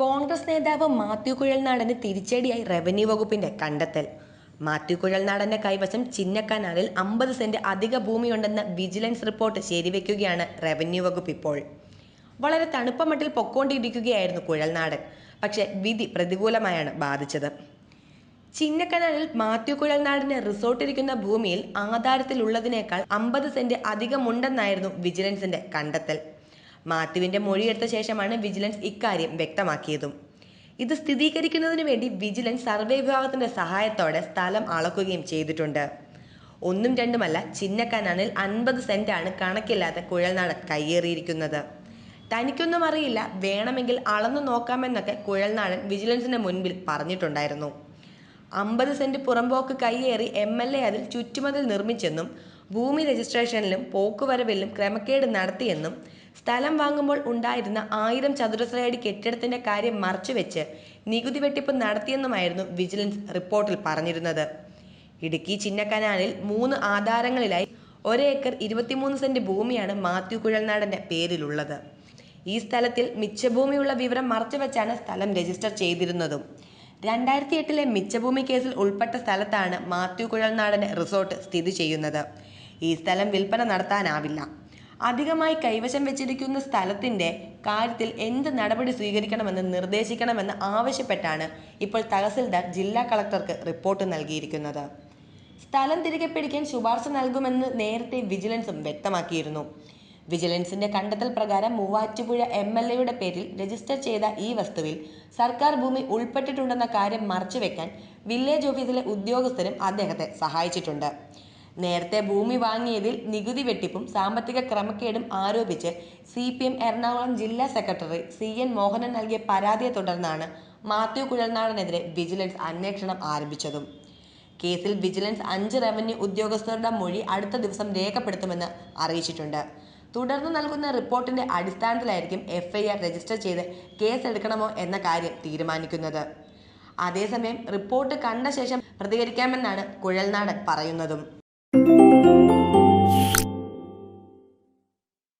കോൺഗ്രസ് നേതാവ് മാത്യു കുഴൽനാടന് തിരിച്ചടിയായി റവന്യൂ വകുപ്പിന്റെ കണ്ടെത്തൽ. മാത്യു കുഴൽനാടന്റെ കൈവശം ചിന്നക്കനാലിൽ അമ്പത് സെന്റ് അധിക ഭൂമിയുണ്ടെന്ന വിജിലൻസ് റിപ്പോർട്ട് ശരിവെക്കുകയാണ് റവന്യൂ വകുപ്പ് ഇപ്പോൾ. വളരെ തണുപ്പമട്ടിൽ പൊക്കോണ്ടിരിക്കുകയായിരുന്നു കുഴൽനാടൻ പക്ഷേ വിധി പ്രതികൂലമായാണ് ബാധിച്ചത്. ചിന്നക്കനാലിൽ മാത്യു കുഴൽനാടിന് റിസോർട്ടിരിക്കുന്ന ഭൂമിയിൽ ആധാരത്തിലുള്ളതിനേക്കാൾ അമ്പത് സെന്റ് അധികമുണ്ടെന്നായിരുന്നു വിജിലൻസിന്റെ കണ്ടെത്തൽ. മാത്യുവിന്റെ മൊഴിയെടുത്ത ശേഷമാണ് വിജിലൻസ് ഇക്കാര്യം വ്യക്തമാക്കിയതും. ഇത് സ്ഥിരീകരിക്കുന്നതിന് വേണ്ടി വിജിലൻസ് സർവേ വിഭാഗത്തിന്റെ സഹായത്തോടെ സ്ഥലം അളക്കുകയും ചെയ്തിട്ടുണ്ട്. ഒന്നും രണ്ടുമല്ല ചിന്നക്കനാലിൽ അൻപത് സെന്റാണ് കണക്കില്ലാതെ കുഴൽനാടൻ കയ്യേറിയിരിക്കുന്നത്. തനിക്കൊന്നും അറിയില്ല വേണമെങ്കിൽ അളന്നു നോക്കാമെന്നൊക്കെ കുഴൽനാടൻ വിജിലൻസിന്റെ മുൻപിൽ പറഞ്ഞിട്ടുണ്ടായിരുന്നു. അമ്പത് സെന്റ് പുറമ്പോക്ക് കയ്യേറി എം എൽ എ അതിൽ ചുറ്റുമതിൽ നിർമ്മിച്ചെന്നും ഭൂമി രജിസ്ട്രേഷനിലും പോക്കുവരവിലും ക്രമക്കേട് നടത്തിയെന്നും സ്ഥലം വാങ്ങുമ്പോൾ ഉണ്ടായിരുന്ന ആയിരം ചതുരശ്രയടി കെട്ടിടത്തിന്റെ കാര്യം മറച്ചുവെച്ച് നികുതി വെട്ടിപ്പ് നടത്തിയെന്നുമായിരുന്നു വിജിലൻസ് റിപ്പോർട്ടിൽ പറഞ്ഞിരുന്നത്. ഇടുക്കി ചിന്നക്കനാലിൽ മൂന്ന് ആധാരങ്ങളിലായി ഒരേക്കർ ഇരുപത്തിമൂന്ന് സെന്റ് ഭൂമിയാണ് മാത്യു കുഴൽനാടന്റെ പേരിലുള്ളത്. ഈ സ്ഥലത്തിൽ മിച്ചഭൂമിയുള്ള വിവരം മറച്ചുവെച്ചാണ് സ്ഥലം രജിസ്റ്റർ ചെയ്തിരുന്നതും. രണ്ടായിരത്തി എട്ടിലെ മിച്ചഭൂമി കേസിൽ ഉൾപ്പെട്ട സ്ഥലത്താണ് മാത്യു കുഴൽനാടൻ റിസോർട്ട് സ്ഥിതി ചെയ്യുന്നത്. ഈ സ്ഥലം വിൽപ്പന നടത്താനാവില്ല. അധികമായി കൈവശം വെച്ചിരിക്കുന്ന സ്ഥലത്തിന്റെ കാര്യത്തിൽ എന്ത് നടപടി സ്വീകരിക്കണമെന്ന് നിർദ്ദേശിക്കണമെന്ന് ആവശ്യപ്പെട്ടാണ് ഇപ്പോൾ തഹസിൽദാർ ജില്ലാ കളക്ടർക്ക് റിപ്പോർട്ട് നൽകിയിരിക്കുന്നത്. സ്ഥലം തിരികെ പിടിക്കാൻ ശുപാർശ നൽകുമെന്ന് നേരത്തെ വിജിലൻസും വ്യക്തമാക്കിയിരുന്നു. വിജിലൻസിന്റെ കണ്ടെത്തൽ പ്രകാരം മൂവാറ്റുപുഴ എം എൽ എയുടെ പേരിൽ രജിസ്റ്റർ ചെയ്ത ഈ വസ്തുവിൽ സർക്കാർ ഭൂമി ഉൾപ്പെട്ടിട്ടുണ്ടെന്ന കാര്യം മറച്ചുവെക്കാൻ വില്ലേജ് ഓഫീസിലെ ഉദ്യോഗസ്ഥരും അദ്ദേഹത്തെ സഹായിച്ചിട്ടുണ്ട്. നേരത്തെ ഭൂമി വാങ്ങിയതിൽ നികുതി വെട്ടിപ്പും സാമ്പത്തിക ക്രമക്കേടും ആരോപിച്ച് സി പി എം എറണാകുളം ജില്ലാ സെക്രട്ടറി സി എൻ മോഹനൻ നൽകിയ പരാതിയെ തുടർന്നാണ് മാത്യു കുഴൽനാടനെതിരെ വിജിലൻസ് അന്വേഷണം ആരംഭിച്ചതും. കേസിൽ വിജിലൻസ് അഞ്ച് റവന്യൂ ഉദ്യോഗസ്ഥരുടെ മൊഴി അടുത്ത ദിവസം രേഖപ്പെടുത്തുമെന്ന് അറിയിച്ചിട്ടുണ്ട്. തുടർന്ന് നൽകുന്ന റിപ്പോർട്ടിന്റെ അടിസ്ഥാനത്തിലായിരിക്കും എഫ്ഐആർ രജിസ്റ്റർ ചെയ്ത് കേസ് എടുക്കണമോ എന്ന കാര്യം തീരുമാനിക്കുന്നത്. അതേസമയം റിപ്പോർട്ട് കണ്ട ശേഷം പ്രതികരിക്കാമെന്നാണ് കുഴൽനാടൻ പറയുന്നതും. Thank you.